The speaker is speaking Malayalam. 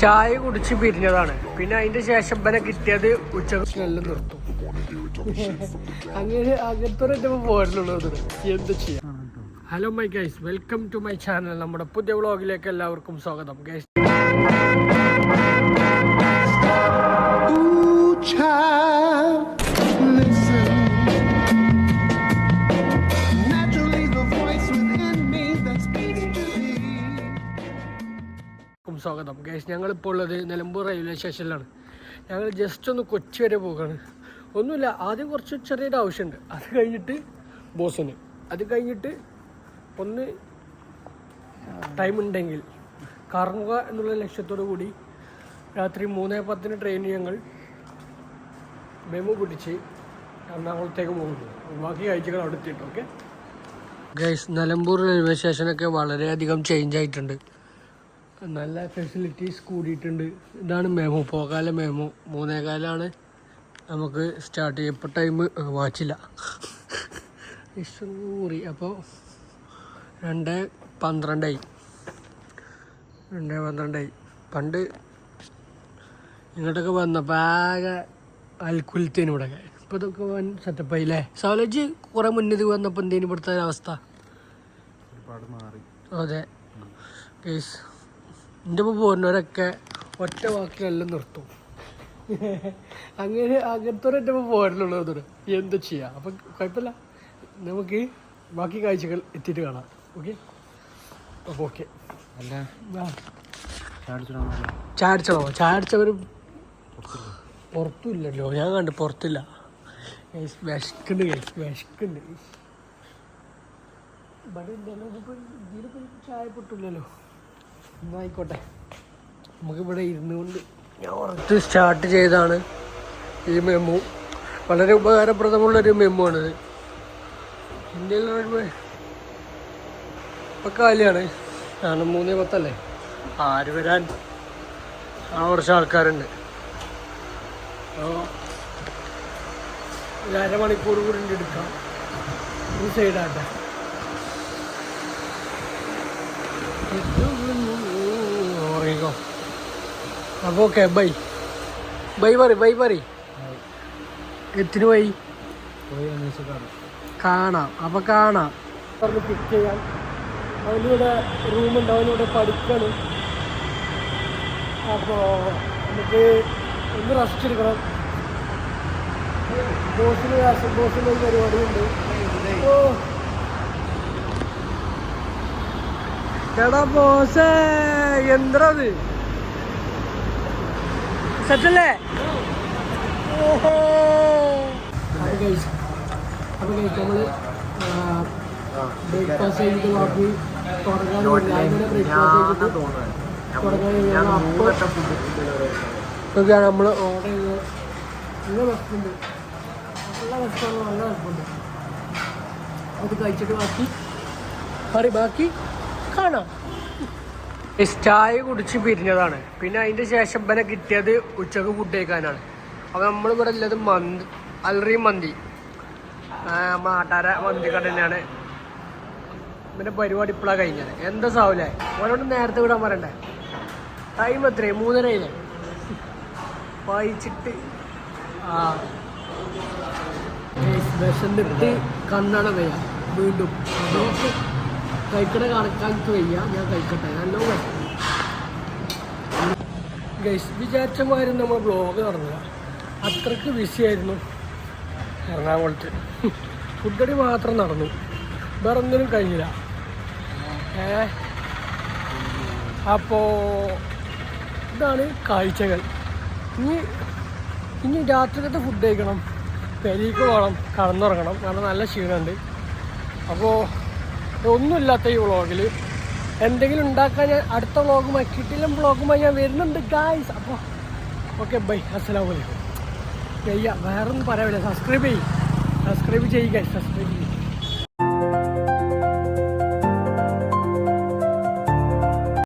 ചായ കുടിച്ച് പിരിഞ്ഞതാണ്. പിന്നെ അതിന്റെ ശേഷം പിന്നെ കിട്ടിയത് ഉച്ചയ്ക്ക് നല്ല നിർത്തും അങ്ങനെ അങ്ങനത്തെ പോയിട്ടുള്ളത് എന്ത് ചെയ്യാം? Hello my guys welcome to my channel നമ്മുടെ പുതിയ വ്ളോഗിലേക്ക് എല്ലാവർക്കും സ്വാഗതം ഗൈസ് എല്ലാവർക്കും സ്വാഗതം. ഗൈസ് ഞങ്ങളിപ്പോൾ ഉള്ളത് നിലമ്പൂർ റെയിൽവേ സ്റ്റേഷനിലാണ് ഞങ്ങൾ ജസ്റ്റ് ഒന്ന് കൊച്ചി വരെ പോകുകയാണ് ഒന്നുമില്ല ആദ്യം കുറച്ച് ചെറിയൊരു ആവശ്യമുണ്ട്. അത് കഴിഞ്ഞിട്ട് ബോസിന്. അത് കഴിഞ്ഞിട്ട് ഒന്ന് ടൈം ഉണ്ടെങ്കിൽ കറങ്ങുക എന്നുള്ള ലക്ഷ്യത്തോടു കൂടി രാത്രി മൂന്നേ പത്തിന് ട്രെയിൻ ഞങ്ങൾ മെമു പിടിച്ച് എറണാകുളത്തേക്ക് പോകുന്നു. ബാക്കി കാഴ്ചകൾ അവിടെ എത്തിയിട്ട് ഓക്കെ ഗൈസ് നിലമ്പൂർ റെയിൽവേ സ്റ്റേഷനൊക്കെ വളരെയധികം ചേഞ്ച് ആയിട്ടുണ്ട്. നല്ല ഫെസിലിറ്റീസ് കൂടിയിട്ടുണ്ട്. ഇതാണ് മെമോ പോകാല മെമോ മൂന്നേകാലാണ് നമുക്ക് സ്റ്റാർട്ട് ചെയ്യും ഇപ്പോൾ ടൈം വാച്ചില്ല. ഇഷ്ടൂറി അപ്പോൾ രണ്ട് പന്ത്രണ്ടായി. രണ്ട് പന്ത്രണ്ടായി. പണ്ട് ഇങ്ങോട്ടൊക്കെ വന്നപ്പോൾ ആകെ അൽക്കുലത്തേനും ഇവിടെയൊക്കെ ഇപ്പോൾ ഇതൊക്കെ വൻ സെറ്റപ്പായി അല്ലേ സൗലജ് കുറേ മുന്നിൽ വന്നപ്പോൾ എന്തേനും ഇവിടുത്തെ അവസ്ഥ? അതെ. കേസ് എന്റെ ഒപ്പം പോകുന്നവരൊക്കെ ഒറ്റ വാക്കിലെല്ലാം നിർത്തും. അങ്ങനെ അങ്ങനത്തെ എന്റെ ഒപ്പം പോകാനുള്ളൂ അതൊരു എന്താ ചെയ്യുക അപ്പം കുഴപ്പമില്ല. നമുക്ക് ബാക്കി കാഴ്ചകൾ എത്തിയിട്ട് കാണാം. ഓക്കെ അപ്പോൾ ഓക്കെ അല്ല. ചാടിച്ചോ ചാടിച്ചവർ പുറത്തുമില്ലല്ലോ. ഞാൻ കണ്ടു പുറത്തില്ല. വിശക്കുണ്ട് വിശക്കുണ്ട് ഇവിടെ ചായ പൊട്ടില്ലല്ലോ. എന്നായിക്കോട്ടെ നമുക്കിവിടെ ഇരുന്നുകൊണ്ട് ഞാൻ ഉറച്ച് സ്റ്റാർട്ട് ചെയ്താണ് ഈ മെമ്മു വളരെ ഉപകാരപ്രദമുള്ളൊരു മെമ്മു ആണിത്. പറയുമ്പോൾ ഇപ്പം കാലിയാണ്. കാരണം മൂന്ന് പത്തല്ലേ? ആര് വരാൻ? ആ കുറച്ച് ആൾക്കാരുണ്ട്. ഒരു അരമണിക്കൂർ കൂടി എടുക്കാം. ഈ സൈഡാട്ടെ ഓറിക്കോ അപ്പോൾ ഓക്കെ ബൈ ബൈ പറ ബൈ പറ എത്തിന് പോയി കാണാം. അപ്പോൾ കാണാം. പറഞ്ഞ് പിക്ക് ചെയ്യാം അവനിവിടെ റൂമുണ്ട് അവനിവിടെ പഠിക്കണം. അപ്പോൾ നമുക്ക് ഒന്ന് റെസ്റ്റ് എടുക്കണം. ബോസിന് ഒരു പരിപാടിയുണ്ട്. ഓ എടാ ബോസേ എന്താ അത്. സെറ്റല്ലേ? ഓഹോ. അപ്പോൾ കഴിച്ചു അപ്പോൾ കഴിച്ചു നമ്മൾ ബ്രേക്ക്ഫാസ്റ്റ് കഴിഞ്ഞിട്ട് ബാക്കി തുടങ്ങാൻ ബ്രേക്ക്ഫാസ്റ്റ് തുടങ്ങാൻ അപ്പോൾ ഇതൊക്കെയാണ് നമ്മൾ ഓർഡർ ചെയ്തത് നല്ല വിശപ്പുണ്ട്. നല്ല വിശപ്പാണ് നല്ല വിശപ്പുണ്ട്. അത് കഴിച്ചിട്ട് ബാക്കി. പറ ബാക്കി? കാണാം ചായ കുടിച്ച് പിരിഞ്ഞതാണ്. പിന്നെ അതിന്റെ ശേഷം ഇവനെ കിട്ടിയത് ഉച്ചയ്ക്ക് ഫുഡ് കഴിക്കാനാണ്. അപ്പോൾ നമ്മളിവിടെ ഉള്ളത് മന്തി അൽറി മന്തി. മാട്ടാര മന്തി കട തന്നെയാണ് പിന്നെ പരിപാടി ഇപ്പോഴാണ് കഴിഞ്ഞത്. എന്താ സാവൂലേ? ഓരോട് നേരത്തെ വിടാൻ പറയണ്ടേ? ടൈം എത്രയായി? മൂന്നരയില്ലേ വായിച്ചിട്ട്. ആ. വിശന്നിട്ട് കണ്ണട വീണ്ടും. കഴിക്കണ കണക്കാക്കി വയ്യ. ഞാൻ കഴിക്കട്ടെ. നല്ല ഗൈസ് വിചാരിച്ച മാതിരി നമ്മൾ ബ്ലോഗ് നടന്നില്ല. അത്രയ്ക്ക് ബിസി ആയിരുന്നു എറണാകുളത്ത്. ഫുഡടി മാത്രം നടന്നു. വേറെ ഒന്നിനും കഴിഞ്ഞില്ല. ഏ? അപ്പോൾ ഇതാണ് കാഴ്ചകൾ. ഇനി ഇനി രാത്രിക്കത്തെ ഫുഡ് കഴിക്കണം. പെരീക്ക് പോകണം. കടന്നുറങ്ങണം. കാരണം നല്ല ക്ഷീണമുണ്ട്. അപ്പോൾ ഒന്നുമില്ലാത്ത ഈ വ്ളോഗിൽ എന്തെങ്കിലും ഉണ്ടാക്കാൻ ഞാൻ അടുത്ത വ്ളോഗുമായി കിട്ടില്ല വ്ളോഗുമായി ഞാൻ വരുന്നുണ്ട് ഗായ്സ് അപ്പോൾ ഓക്കെ ബൈ അസ്സലാമു അലൈക്കും. ചെയ്യാം. വേറൊന്നും പറയാവില്ല സബ്സ്ക്രൈബ് ചെയ്യും. സബ്സ്ക്രൈബ് ചെയ്യുക സബ്സ്ക്രൈബ് ചെയ്യും.